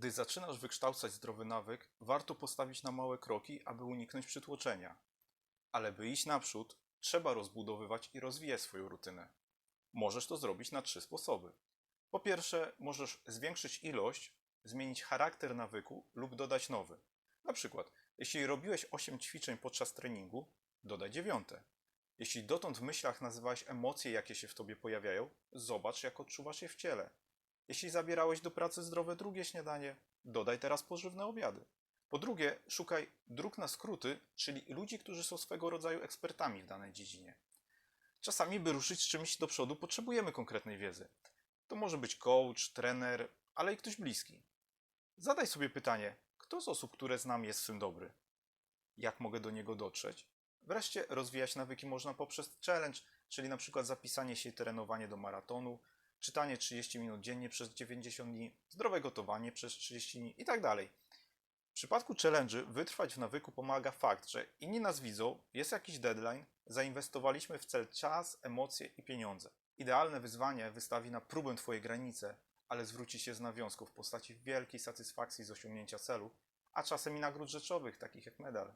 Gdy zaczynasz wykształcać zdrowy nawyk, warto postawić na małe kroki, aby uniknąć przytłoczenia. Ale by iść naprzód, trzeba rozbudowywać i rozwijać swoją rutynę. Możesz to zrobić na trzy sposoby. Po pierwsze, możesz zwiększyć ilość, zmienić charakter nawyku lub dodać nowy. Na przykład, jeśli robiłeś 8 ćwiczeń podczas treningu, dodaj dziewiąte. Jeśli dotąd w myślach nazywałeś emocje, jakie się w tobie pojawiają, zobacz, jak odczuwasz je w ciele. Jeśli zabierałeś do pracy zdrowe drugie śniadanie, dodaj teraz pożywne obiady. Po drugie, szukaj dróg na skróty, czyli ludzi, którzy są swego rodzaju ekspertami w danej dziedzinie. Czasami, by ruszyć czymś do przodu, potrzebujemy konkretnej wiedzy. To może być coach, trener, ale i ktoś bliski. Zadaj sobie pytanie, kto z osób, które znam, jest w tym dobry? Jak mogę do niego dotrzeć? Wreszcie rozwijać nawyki można poprzez challenge, czyli na przykład zapisanie się i trenowanie do maratonu, czytanie 30 minut dziennie przez 90 dni, zdrowe gotowanie przez 30 dni itd. W przypadku challenge wytrwać w nawyku pomaga fakt, że inni nas widzą, jest jakiś deadline, zainwestowaliśmy w cel czas, emocje i pieniądze. Idealne wyzwanie wystawi na próbę Twoje granice, ale zwróci się z nawiązką w postaci wielkiej satysfakcji z osiągnięcia celu, a czasem i nagród rzeczowych, takich jak medal.